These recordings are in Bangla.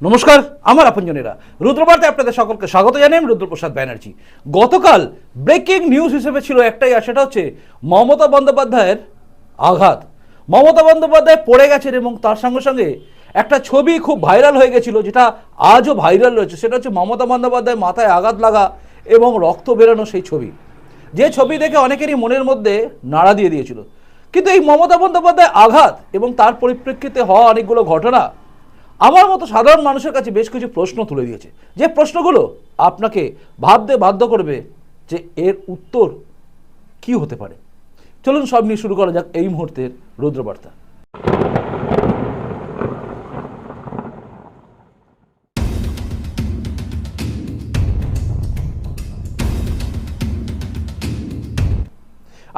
নমস্কার, আমার আপনজনেরা। রুদ্রবার্তে আপনাদের সকলকে স্বাগত জানাই আমি রুদ্রপ্রসাদ ব্যানার্জি। গতকাল ব্রেকিং নিউজ হিসেবে ছিল একটাই, আর সেটা হচ্ছে মমতা বন্দ্যোপাধ্যায়ের আঘাত। মমতা বন্দ্যোপাধ্যায় পড়ে গেছেন এবং তার সঙ্গে সঙ্গে একটা ছবি খুব ভাইরাল হয়ে গেছিল, যেটা আজও ভাইরাল রয়েছে। সেটা হচ্ছে মমতা বন্দ্যোপাধ্যায় মাথায় আঘাত লাগা এবং রক্ত বেরোনো সেই ছবি। যে ছবি দেখে অনেকেরই মনের মধ্যে নাড়া দিয়ে দিয়েছিল। কিন্তু এই মমতা বন্দ্যোপাধ্যায় আঘাত এবং তার পরিপ্রেক্ষিতে হওয়া অনেকগুলো ঘটনা আমার মতো সাধারণ মানুষের কাছে বেশ কিছু প্রশ্ন তুলে দিয়েছে। যে প্রশ্নগুলো আপনাকে ভাবতে বাধ্য করবে যে এর উত্তর কি হতে পারে। চলুন সব নিয়ে শুরু করা যাক এই মুহূর্তের রুদ্রবার্তা।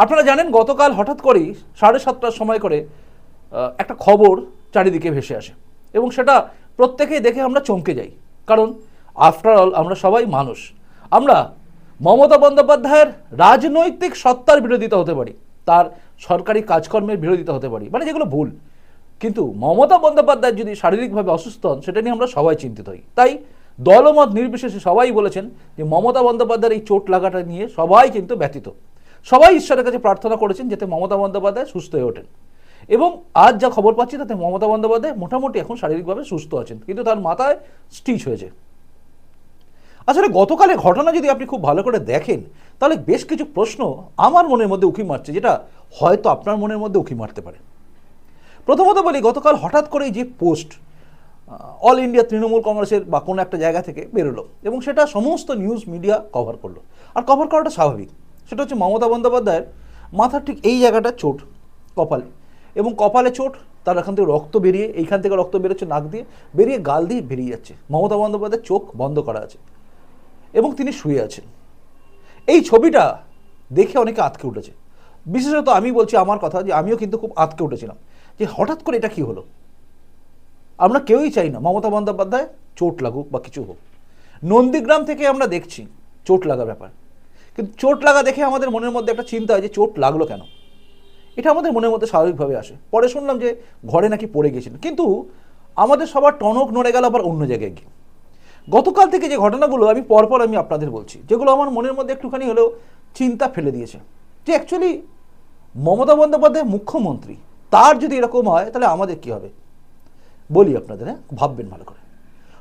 আপনারা জানেন, গতকাল হঠাৎ করেই সাড়ে সাতটার সময় করে একটা খবর চারিদিকে ভেসে আসে। এবং সেটা প্রত্যেকেই দেখে আমরা চমকে যাই। কারণ আফটার অল আমরা সবাই মানুষ। আমরা মমতা বন্দ্যোপাধ্যায়ের রাজনৈতিক সত্তার বিরোধিতা হতে পারি, তার সরকারি কাজকর্মের বিরোধিতা হতে পারি মানে যেগুলো ভুল। কিন্তু মমতা বন্দ্যোপাধ্যায় যদি শারীরিকভাবে অসুস্থ হন, সেটা নিয়ে আমরা সবাই চিন্তিত হই। তাই দলমত নির্বিশেষে সবাই বলেছেন যে, মমতা বন্দ্যোপাধ্যায়ের এই চোট লাগাটা নিয়ে সবাই কিন্তু ব্যতীত সবাই ঈশ্বরের কাছে প্রার্থনা করেছেন যাতে মমতা বন্দ্যোপাধ্যায় সুস্থ হয়ে ওঠেন। এবং আজ যা খবর পাচ্ছি তাতে মমতা বন্দ্যোপাধ্যায় মোটামুটি এখন শারীরিকভাবে সুস্থ আছেন, কিন্তু তার মাথায় স্টিচ হয়েছে। আসলে গতকালের ঘটনা যদি আপনি খুব ভালো করে দেখেন, তাহলে বেশ কিছু প্রশ্ন আমার মনের মধ্যে উকি মারছে, যেটা হয়তো আপনার মনের মধ্যে উকি মারতে পারে। প্রথমত বলি, গতকাল হঠাৎ করেই যে পোস্ট অল ইন্ডিয়া তৃণমূল কংগ্রেসের বা কোনো একটা জায়গা থেকে বেরোলো এবং সেটা সমস্ত নিউজ মিডিয়া কভার করল। আর কভার করাটা স্বাভাবিক, সেটা হচ্ছে মমতা বন্দ্যোপাধ্যায়ের মাথার ঠিক এই জায়গাটা চোট কপালে। এবং কপালে চোট, তার এখান থেকে রক্ত বেরিয়ে, এইখান থেকে রক্ত বেরোচ্ছে নাক দিয়ে, বেরিয়ে গাল দিয়ে বেরিয়ে যাচ্ছে। মমতা বন্দ্যোপাধ্যায়ের চোখ বন্ধ করা আছে এবং তিনি শুয়ে আছেন। এই ছবিটা দেখে অনেকে আতকে উঠেছে। বিশেষত আমি বলছি আমার কথা যে আমিও কিন্তু খুব আতকে উঠেছিলাম যে হঠাৎ করে এটা কি হলো? আমরা কেউই চাই না মমতা বন্দ্যোপাধ্যায় চোট লাগুক বা কিছু হোক। নন্দীগ্রাম থেকে আমরা দেখছি চোট লাগা ব্যাপার। কিন্তু চোট লাগা দেখে আমাদের মনের মধ্যে একটা চিন্তা হয় যে চোট লাগল কেন? এটা আমাদের মনের মধ্যে স্বাভাবিকভাবে আসে। পরে শুনলাম যে ঘরে নাকি পড়ে গেছিলেন কিন্তু আমাদের সবার টনক নড়ে গেল আবার অন্য জায়গায় গিয়ে। গতকাল থেকে যে ঘটনাগুলো আমি পরপর আমি আপনাদের বলছি, যেগুলো আমার মনের মধ্যে একটুখানি হলেও চিন্তা ফেলে দিয়েছে। যে অ্যাকচুয়ালি মমতা বন্দ্যোপাধ্যায় মুখ্যমন্ত্রী, তার যদি এরকম হয়, তাহলে আমাদের কি হবে? বলি আপনাদের হ্যাঁ? ভাববেন ভালো করে।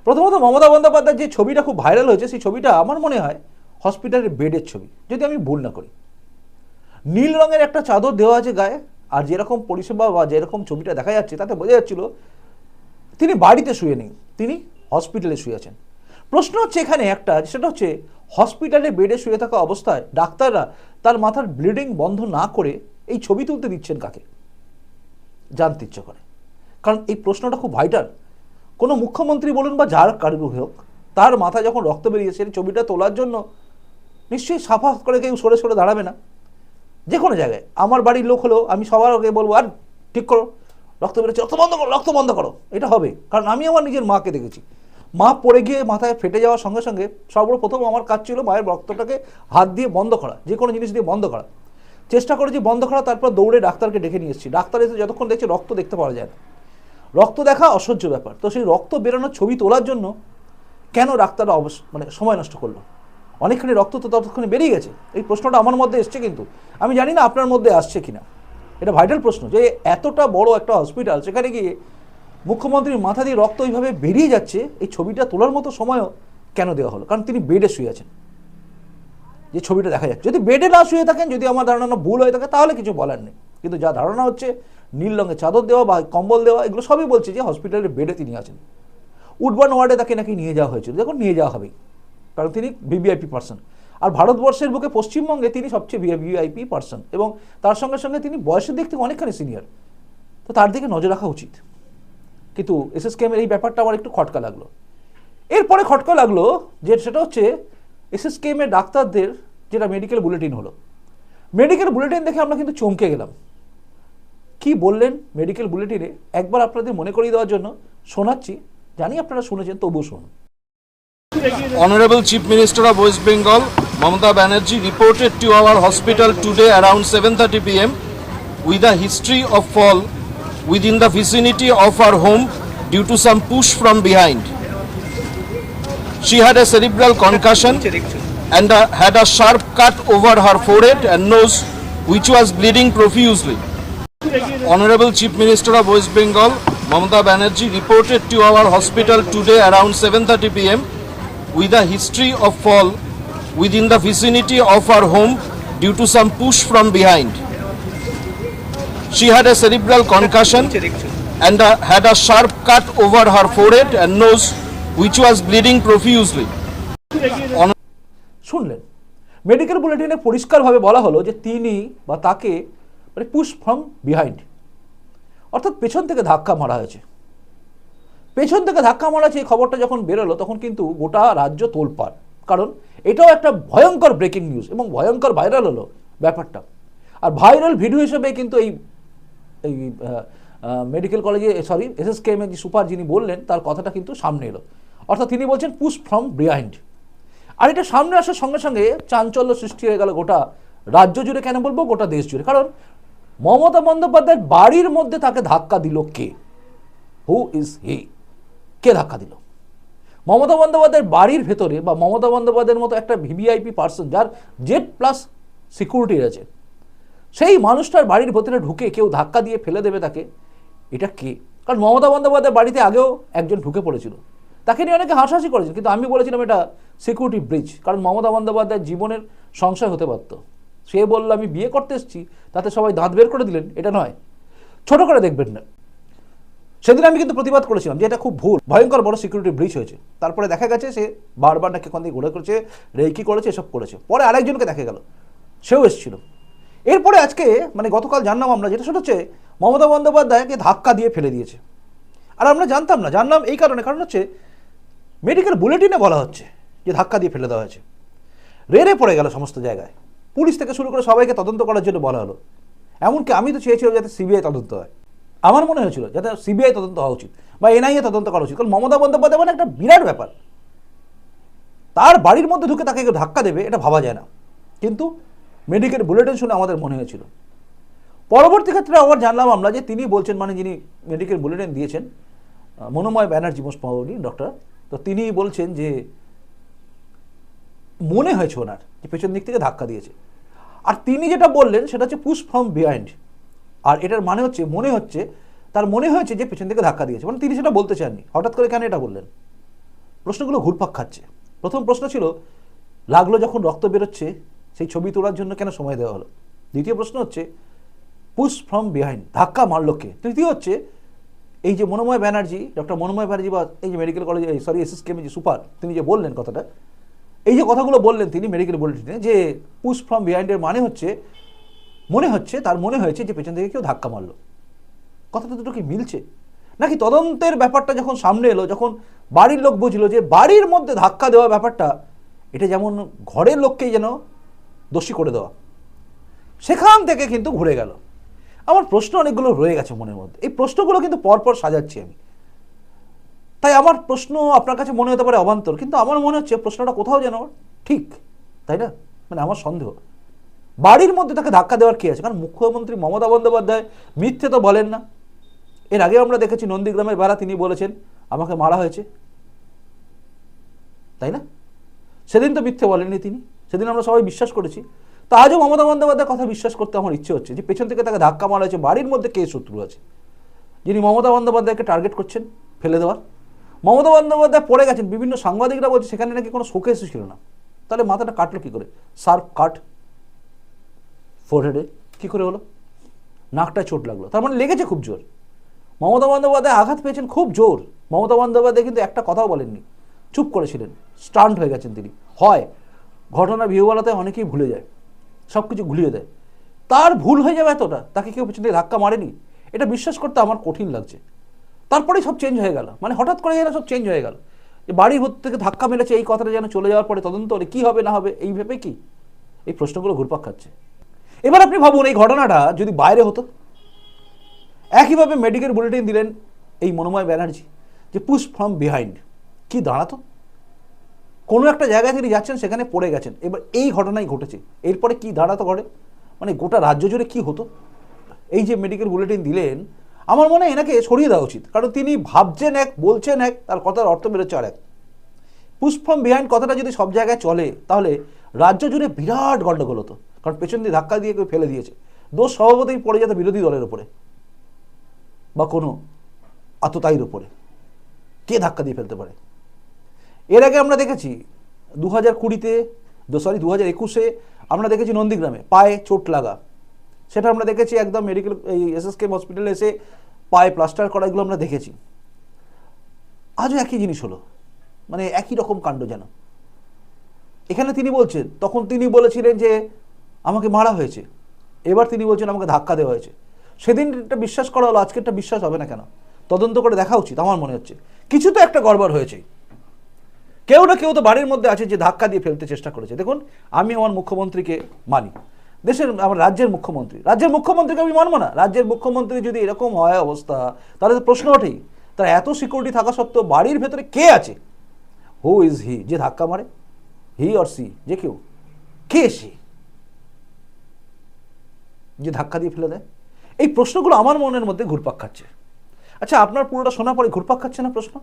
প্রথমত মমতা বন্দ্যোপাধ্যায়ের যে ছবিটা খুব ভাইরাল হয়েছে, সেই ছবিটা আমার মনে হয় হসপিটালের বেডের ছবি। যদি আমি ভুল না করি। নীল রঙের একটা চাদর দেওয়া আছে গায়ে, আর যেরকম পরিষেবা বা যেরকম ছবিটা দেখা যাচ্ছে, তাতে বোঝা যাচ্ছিল তিনি বাড়িতে শুয়ে নেই, তিনি হসপিটালে শুয়ে আছেন। প্রশ্ন হচ্ছে এখানে একটা, সেটা হচ্ছে হসপিটালে বেডে শুয়ে থাকা অবস্থায় ডাক্তাররা তার মাথার ব্লিডিং বন্ধ না করে এই ছবি তুলতে দিচ্ছেন কাকে? জানতে ইচ্ছে করে। কারণ এই প্রশ্নটা খুব ভাইটাল কোনো মুখ্যমন্ত্রী বলুন বা যার কারণ হোক, তার মাথায় যখন রক্ত বেরিয়েছে ছবিটা তোলার জন্য নিশ্চয়ই সাফা করে কেউ সরে সরে দাঁড়াবে না। যে কোনো জায়গায়। আমার বাড়ির লোক হলেও আমি সবার আগে বলব, আর ঠিক করো, রক্ত বেরোচ্ছে, রক্ত বন্ধ করো, রক্ত বন্ধ করো। এটা হবে। কারণ আমি আমার নিজের মাকে দেখেছি। মা পড়ে গিয়ে মাথায় ফেটে যাওয়ার সঙ্গে সঙ্গে সর্বপ্রথম আমার কাজ ছিল মায়ের রক্তটাকে হাত দিয়ে বন্ধ করা যে কোনো জিনিস দিয়ে বন্ধ করা। চেষ্টা করেছি বন্ধ করা, তারপর দৌড়ে ডাক্তারকে ডেকে নিয়ে এসেছি। ডাক্তার এসে যতক্ষণ দেখছে রক্ত দেখতে পাওয়া যায় না। রক্ত দেখা অসহ্য ব্যাপার। তো সেই রক্ত বেরোনোর ছবি তোলার জন্য কেন ডাক্তাররা অবশ্য মানে সময় নষ্ট করল? অনেকখানি রক্ত তো ততক্ষণে বেরিয়ে গেছে। এই প্রশ্নটা আমার মধ্যে এসছে কিন্তু। আমি জানি না আপনার মধ্যে আসছে কিনা। এটা ভাইটাল প্রশ্ন যে এতটা বড় একটা হসপিটাল সেখানে গিয়ে মুখ্যমন্ত্রীর মাথা দিয়ে রক্ত ওইভাবে বেরিয়ে যাচ্ছে, এই ছবিটা তোলার মতো সময়ও কেন দেওয়া হলো? কারণ তিনি বেডে শুয়ে আছেন। যে ছবিটা দেখা যাচ্ছে। যদি বেডে না শুয়ে থাকেন, যদি আমার ধারণা ভুল হয়ে থাকে, তাহলে কিছু বলার নেই। কিন্তু যা ধারণা হচ্ছে, নীল রঙের চাদর দেওয়া বা কম্বল দেওয়া, এগুলো সবই বলছে যে হসপিটালের বেডে তিনি আছেন। উডবান ওয়ার্ডে তাকে নাকি নিয়ে যাওয়া হয়েছিল। দেখুন, নিয়ে যাওয়া হবেই। কারণ তিনি ভিভিআইপি পার্সন আর ভারতবর্ষের বুকে পশ্চিমবঙ্গে তিনি সবচেয়ে ভিভিআইপি পার্সন এবং তার সঙ্গে সঙ্গে তিনি বয়সের দিক থেকে অনেকখানি সিনিয়র তো তার দিকে নজর রাখা উচিত। কিন্তু এসএসকেএমের এই ব্যাপারটা আমার একটু খটকা লাগল। এরপরে খটকা লাগল যে সেটা হচ্ছে এসএসকেএমের ডাক্তারদের যেটা মেডিকেল বুলেটিন হলো। মেডিকেল বুলেটিন দেখে আমরা কিন্তু চমকে গেলাম। কি বললেন মেডিকেল বুলেটিনে একবার আপনাদের মনে করিয়ে দেওয়ার জন্য শোনাচ্ছি। জানি আপনারা শুনেছেন, তবুও শুনুন। Honorable Chief Minister of West Bengal, Mamata Banerjee, reported to our hospital today around 7:30 p.m. with a history of fall within the vicinity of our home due to some push from behind. She had a cerebral concussion and uh, had a sharp cut over her forehead and nose, which was bleeding profusely. Honorable Chief Minister of West Bengal, Mamata Banerjee, reported to our hospital today around 7:30 p.m. with a history of fall within the vicinity of her home due to some push from behind. She had a cerebral concussion and uh, had a sharp cut over her forehead and nose, which was bleeding profusely. শুনলেন মেডিকেল বুলেটিনে পরিষ্কারভাবে বলা হলো যে তিনি বা তাকে মানে পুশ ফ্রম বিহাইন্ড অর্থাৎ পেছন থেকে ধাক্কা মারা হয়েছে পেছন থেকে ধাক্কা মারা এই খবরটা যখন বেরোলো, তখন কিন্তু গোটা রাজ্য তোলপাড়। কারণ এটাও একটা ভয়ঙ্কর ব্রেকিং নিউজ এবং ভয়ঙ্কর ভাইরাল হলো ব্যাপারটা। আর ভাইরাল ভিডিও হিসেবে কিন্তু এই এই মেডিকেল কলেজে সরি এসএসকেএম যে সুপার যিনি বললেন, তার কথাটা কিন্তু সামনে এলো। অর্থাৎ তিনি বলছেন পুশ ফ্রম বিহাইন্ড আর এটা সামনে আসার সঙ্গে সঙ্গে চাঞ্চল্য সৃষ্টি হয়ে গেল গোটা রাজ্য জুড়ে, কেন বলব? গোটা দেশ জুড়ে। কারণ মমতা বন্দ্যোপাধ্যায়ের বাড়ির মধ্যে তাকে ধাক্কা দিল কে? হু ইজ হি কে ধাক্কা দিল? মমতা বন্দ্যোপাধ্যায়ের বাড়ির ভেতরে বা মমতা বন্দ্যোপাধ্যায়ের মতো একটা ভিভিআইপি পার্সন যার জেড প্লাস সিকিউরিটি আছে সেই মানুষটার বাড়ির ভেতরে ঢুকে কেউ ধাক্কা দিয়ে ফেলে দেবে তাকে, এটা কে? কারণ মমতা বন্দ্যোপাধ্যায়ের বাড়িতে আগেও একজন ঢুকে পড়েছিল। তাকে নিয়ে অনেকে হাসাহাসি করেছেন কিন্তু আমি বলেছিলাম এটা সিকিউরিটি ব্রিজ কারণ মমতা বন্দ্যোপাধ্যায়ের জীবনের সংশয় হতে পারত। সে বলল, আমি বিয়ে করতে এসেছি, তাতে সবাই দাঁত বের করে দিলেন। এটা নয়। ছোট করে দেখবেন না। সেদিন আমি কিন্তু প্রতিবাদ করেছিলাম যে এটা খুব ভুল। ভয়ঙ্কর বড় সিকিউরিটি ব্রিজ হয়েছে। তারপরে দেখা গেছে সে বারবার নাকি কোন দিকে ঘুরে করেছে, রেকি করেছে, এসব করেছে। পরে আরেকজনকে দেখা গেল, সেও এসেছিল। এরপরে আজকে মানে গতকাল জানলাম আমরা যেটা, সেটা হচ্ছে মমতা বন্দ্যোপাধ্যায়কে ধাক্কা দিয়ে ফেলে দিয়েছে। আর আমরা জানতাম না, জানলাম এই কারণে, কারণ হচ্ছে মেডিকেল বুলেটিনে বলা হচ্ছে যে ধাক্কা দিয়ে ফেলে দেওয়া হয়েছে। রেড়ে পড়ে গেল সমস্ত জায়গায়। পুলিশ থেকে শুরু করে সবাইকে তদন্ত করার জন্য বলা হলো। এমনকি আমি তো চেয়েছিলাম যাতে সিবিআই তদন্ত হয়। আমার মনে হয়েছিল যাতে সিবিআই তদন্ত হওয়া উচিত বা এনআইএ তদন্ত করা উচিত। কারণ মমতা বন্দ্যোপাধ্যায় মানে একটা বিরাট ব্যাপার। তার বাড়ির মধ্যে ঢুকে তাকে ধাক্কা দেবে, এটা ভাবা যায় না। কিন্তু মেডিকেল বুলেটিন শুনে আমাদের মনে হয়েছিল। পরবর্তী ক্ষেত্রে আবার জানলাম আমরা যে তিনি বলছেন মানে যিনি মেডিকেল বুলেটিন দিয়েছেন মনোময় ব্যানার্জি মোস্ট ডক্টর তো তিনি বলছেন যে মনে হয়েছে ওনার যে পেছন দিক থেকে ধাক্কা দিয়েছে। আর তিনি যেটা বললেন, সেটা হচ্ছে পুশ ফ্রম বিহাইন্ড আর এটার মানে হচ্ছে, মনে হচ্ছে, তার মনে হয়েছে যে পেছন থেকে ধাক্কা দিয়েছে। মানে তিনি সেটা বলতে চাননি। হঠাৎ করে কেন এটা বললেন? প্রশ্নগুলো ঘুরপাক খাচ্ছে। প্রথম প্রশ্ন ছিল, লাগল যখন রক্ত বেরোচ্ছে, সেই ছবি তোলার জন্য কেন সময় দেওয়া হলো? দ্বিতীয় প্রশ্ন হচ্ছে পুশ ফ্রম বিহাইন্ড ধাক্কা মারলো কে? তৃতীয় হচ্ছে, এই যে মনোময় ব্যানার্জি, ডক্টর মনোময় ব্যানার্জি বা এই যে medical college sorry S S যে সুপার, তিনি যে বললেন কথাটা, এই যে কথাগুলো বললেন তিনি মেডিকেল বুলেটিনে যে পুশ ফ্রম বিহাইন্ডের মানে হচ্ছে মনে হচ্ছে, তার মনে হয়েছে যে পেছন থেকে কেউ ধাক্কা মারলো। কথাটা দুটো কি মিলছে? নাকি তদন্তের ব্যাপারটা যখন সামনে এলো, যখন বাড়ির লোক বুঝলো যে বাড়ির মধ্যে ধাক্কা দেওয়া ব্যাপারটা, এটা যেমন ঘরের লোককেই যেন দোষী করে দেওয়া। সেখান থেকে কিন্তু ঘুরে গেল। আমার প্রশ্ন অনেকগুলো রয়ে গেছে মনের মধ্যে। এই প্রশ্নগুলো কিন্তু পরপর সাজাচ্ছি আমি। তাই আমার প্রশ্ন আপনার কাছে মনে হতে পারে অবান্তর, কিন্তু আমার মনে হচ্ছে প্রশ্নটা কোথাও যেন ঠিক, তাই না? মানে আমার সন্দেহ। বাড়ির মধ্যে তাকে ধাক্কা দেওয়ার কি আছে? কারণ মুখ্যমন্ত্রী মমতা বন্দ্যোপাধ্যায় মিথ্যে তো বলেন না। এর আগে আমরা দেখেছি নন্দীগ্রামের বেড়া তিনি বলেছেন, আমাকে মারা হয়েছে। তাই না? সেদিন তো মিথ্যে বলেননি তিনি। সেদিন আমরা সবাই বিশ্বাস করেছি। তা আজও মমতা বন্দ্যোপাধ্যায়ের কথা বিশ্বাস করতে আমার ইচ্ছে হচ্ছে যে পেছন থেকে তাকে ধাক্কা মারা হয়েছে, বাড়ির মধ্যে কে শত্রু আছে? যিনি মমতা বন্দ্যোপাধ্যায়কে টার্গেট করছেন, ফেলে দেওয়ার। মমতা বন্দ্যোপাধ্যায় পড়ে গেছেন, বিভিন্ন সাংবাদিকরা বলছে, সেখানে নাকি কোনো শোকেসও ছিল না। তাহলে মাথাটা কাটলো কি করে? সার্ফ কাট। ফোরহেডে কী করে হলো? নাকটায় চোট লাগল। তার মানে লেগেছে খুব জোর। মমতা বন্দ্যোপাধ্যায় আঘাত পেয়েছেন খুব জোর। মমতা বন্দ্যোপাধ্যায় কিন্তু একটা কথাও বলেননি। চুপ করেছিলেন। স্টান্ট হয়ে গেছেন তিনি। হয়, ঘটনা ভিউওয়ালাতে অনেকেই ভুলে যায়। সব কিছু ঘুলিয়ে দেয়। তার ভুল হয়ে যাবে এতটা, তাকে কেউ পেছন ধাক্কা মারেনি। এটা বিশ্বাস করতে আমার কঠিন লাগছে। তারপরেই সব চেঞ্জ হয়ে গেল। মানে হঠাৎ করে যেন সব চেঞ্জ হয়ে গেল। যে বাড়ি থেকে ধাক্কা মেরেছে, এই কথাটা যেন চলে যাওয়ার পরে তদন্ত হলে কী হবে, না হবে, এই ভেবে কি? এই প্রশ্নগুলো ঘুরপাক খাচ্ছে। এবার আপনি ভাবুন, এই ঘটনাটা যদি বাইরে হতো, একইভাবে মেডিকেল বুলেটিন দিলেন এই মনোময় ব্যানার্জি, যে পুশ ফ্রম বিহাইন্ড কি দাঁড়াতো? কোনো একটা জায়গায় তিনি যাচ্ছেন, সেখানে পড়ে গেছেন। এবার এই ঘটনাই ঘটেছে। এরপরে কি দাঁড়াতো ঘটে মানে গোটা রাজ্য জুড়ে কি হতো? এই যে মেডিকেল বুলেটিন দিলেন, আমার মনে হয় এনাকে সরিয়ে দেওয়া উচিত। কারণ তিনি ভাবছেন এক, বলছেন এক, তার কথার অর্থ বেরোচ্ছে আর এক ফ্রম বিহাইন্ড কথাটা যদি সব জায়গায় চলে, তাহলে রাজ্য জুড়ে বিরাট গণ্ডগোল হতো। কারণ পেছন দিয়ে ধাক্কা দিয়ে কেউ ফেলে দিয়েছে। দোষ স্বভাবতই পড়ে যেত বিরোধী দলের ওপরে বা কোনো আততায়ীর ওপরে কে ধাক্কা দিয়ে ফেলতে পারে? এর আগে আমরা দেখেছি দু হাজার কুড়িতে সরি দু হাজার একুশে আমরা দেখেছি নন্দীগ্রামে পায়ে চোট লাগা। সেটা আমরা দেখেছি একদম মেডিকেল এই এসএসকে হসপিটালে এসে পায়ে প্লাস্টার করা, এগুলো আমরা দেখেছি। আজও একই জিনিস হলো। মানে একই রকম কাণ্ড যেন। এখানে তিনি বলছেন, তখন তিনি বলেছিলেন যে আমাকে মারা হয়েছে। এবার তিনি বলছেন, আমাকে ধাক্কা দেওয়া হয়েছে। সেদিন একটা বিশ্বাস করা হলো, আজকেরটা বিশ্বাস হবে না কেন? তদন্ত করে দেখা উচিত, আমার মনে হচ্ছে। কিছু তো একটা গড়বড় হয়েছে। কেউ না কেউ তো বাড়ির মধ্যে আছে যে ধাক্কা দিয়ে ফেলতে চেষ্টা করেছে। দেখুন, আমি আমার মুখ্যমন্ত্রীকে মানি। দেশের, আমার রাজ্যের মুখ্যমন্ত্রী। রাজ্যের মুখ্যমন্ত্রীকে আমি মানবো না। রাজ্যের মুখ্যমন্ত্রী যদি এরকম হয় অবস্থা, তাহলে তো প্রশ্ন ওঠেই। তার এত সিকিউরিটি থাকা সত্ত্বেও বাড়ির ভেতরে কে আছে? হু ইজ হি যে ধাক্কা মারে? হি অর সি যে কেউ? কে সে? যে ধাক্কা দিয়ে ফেলে দেয়? এই প্রশ্নগুলো আমার মনের মধ্যে ঘুরপাক খাচ্ছে। আচ্ছা আপনার পুরোটা শোনা পরে ঘুরপাক খাচ্ছে না প্রশ্ন?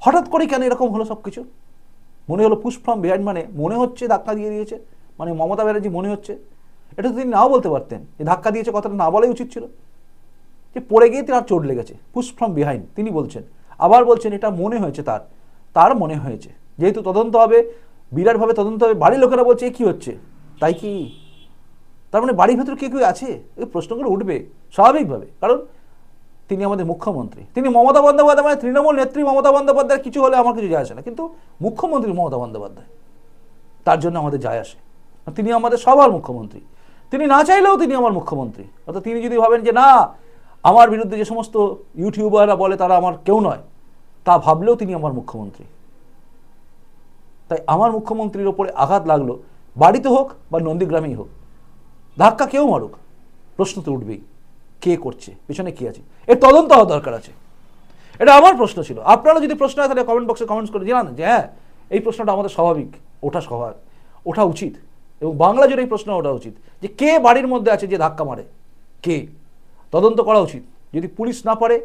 হঠাৎ করে কেন এরকম হলো সব কিছু মনে হলো পুশ ফ্রম বিহাইন্ড মানে মনে হচ্ছে ধাক্কা দিয়ে দিয়েছে? মানে মমতা ব্যানার্জি মনে হচ্ছে? এটা তো তিনি নাও বলতে পারতেন, যে ধাক্কা দিয়েছে কথাটা না বলাই উচিত ছিল? যে পড়ে গিয়ে তার চোট লেগেছে। পুশ ফ্রম বিহাইন্ড, তিনি বলছেন। আবার বলছেন, এটা মনে হয়েছে তার। তার মনে হয়েছে। যেহেতু তদন্ত হবে, বিরাটভাবে তদন্ত হবে, বাড়ির লোকেরা বলছে কী হচ্ছে? তাই কি তার মানে বাড়ির ভেতর কে কেউ আছে? এই প্রশ্নগুলো উঠবে স্বাভাবিকভাবে। কারণ তিনি আমাদের মুখ্যমন্ত্রী। তিনি মমতা বন্দ্যোপাধ্যায় মানে তৃণমূল নেত্রী মমতা বন্দ্যোপাধ্যায় কিছু হলে আমার কিছু যায় আসে না। কিন্তু মুখ্যমন্ত্রী মমতা বন্দ্যোপাধ্যায়, তার জন্য আমাদের যায় আসে। তিনি আমাদের সবার মুখ্যমন্ত্রী। তিনি না চাইলেও তিনি আমার মুখ্যমন্ত্রী। অর্থাৎ তিনি যদি ভাবেন যে, না, আমার বিরুদ্ধে যে সমস্ত ইউটিউবাররা বলে তারা আমার কেউ নয়, তা ভাবলেও তিনি আমার মুখ্যমন্ত্রী। তাই আমার মুখ্যমন্ত্রীর ওপরে আঘাত লাগল, বাড়িতে হোক বা নন্দীগ্রামেই হোক। ধাক্কা কেউ মারুক প্রশ্ন তো উঠবেই, কে করছে, পেছনে কি আছে? এর তদন্ত হওয়া দরকার আছে। এটা আমার প্রশ্ন ছিল। আপনারা যদি প্রশ্ন হয়, তাহলে কমেন্ট বক্সে কমেন্টস করে জানান যে হ্যাঁ এই প্রশ্নটা আমাদের স্বাভাবিক, ওঠা স্বাভাবিক, ওঠা উচিত। এবং বাংলা জুড়ে এই প্রশ্ন ওঠা উচিত যে, কে বাড়ির মধ্যে আছে যে ধাক্কা মারে? কে? তদন্ত করা উচিত। যদি পুলিশ না পারে,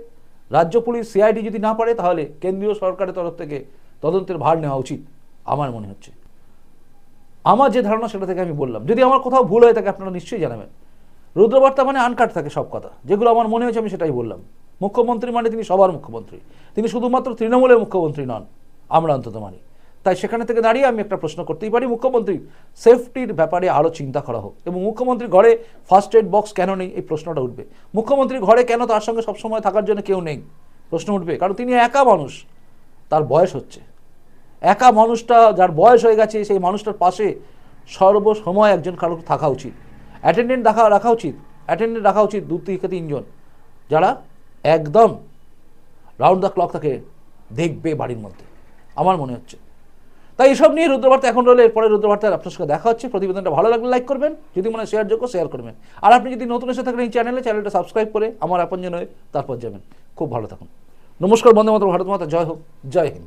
রাজ্য পুলিশ, সিআইডি যদি না পারে, তাহলে কেন্দ্রীয় সরকারের তরফ থেকে তদন্তের ভার নেওয়া উচিত, আমার মনে হচ্ছে। আমার যে ধারণা সেটা থেকে আমি বললাম। যদি আমার কোথাও ভুল হয়ে থাকে আপনারা নিশ্চয়ই জানাবেন। রুদ্রবার্তা মানে আনকাট থাকে সব কথা। যেগুলো আমার মনে হয়েছে আমি সেটাই বললাম। মুখ্যমন্ত্রী মানে তিনি সবার মুখ্যমন্ত্রী। তিনি শুধুমাত্র তৃণমূলের মুখ্যমন্ত্রী নন, আমরা অন্তত মানি। তাই সেখানে থেকে দাঁড়িয়ে আমি একটা প্রশ্ন করতেই পারি, মুখ্যমন্ত্রী সেফটির ব্যাপারে আরও চিন্তা করা হোক। এবং মুখ্যমন্ত্রী ঘরে ফার্স্ট এড বক্স কেন নেই? এই প্রশ্নটা উঠবে। মুখ্যমন্ত্রী ঘরে কেন তার সঙ্গে সবসময় থাকার জন্য কেউ নেই? প্রশ্ন উঠবে। কারণ তিনি একা মানুষ। তার বয়স হচ্ছে। একা মানুষটা যার বয়স হয়ে গেছে, সেই মানুষটার পাশে সর্বসময় একজন কারোর থাকা উচিত। অ্যাটেন্ডেন্ট রাখা রাখা উচিত। অ্যাটেন্ডেন্ট রাখা উচিত দু থেকে তিনজন। যারা একদম রাউন্ড দ্য ক্লক তাকে দেখবে বাড়ির মধ্যে, আমার মনে হচ্ছে। তাই এসব নিয়ে রুদ্রবার্তা এখন রইলে, এরপরে রুদ্রবার্তার আপনার সঙ্গে দেখা হচ্ছে। প্রতিবেদনটা ভালো লাগলে লাইক করবেন, যদি মনে শেয়ার যোগ্য শেয়ার করবেন। আর আপনি যদি নতুন এসে থাকেন এই চ্যানেলে চ্যানেলটা সাবস্ক্রাইব করে আমার আপন হয়ে তারপর যাবেন। খুব ভালো থাকুন। নমস্কার বন্দে মাতরম, ভারত মাতা, জয় হোক, জয় হিন্দ।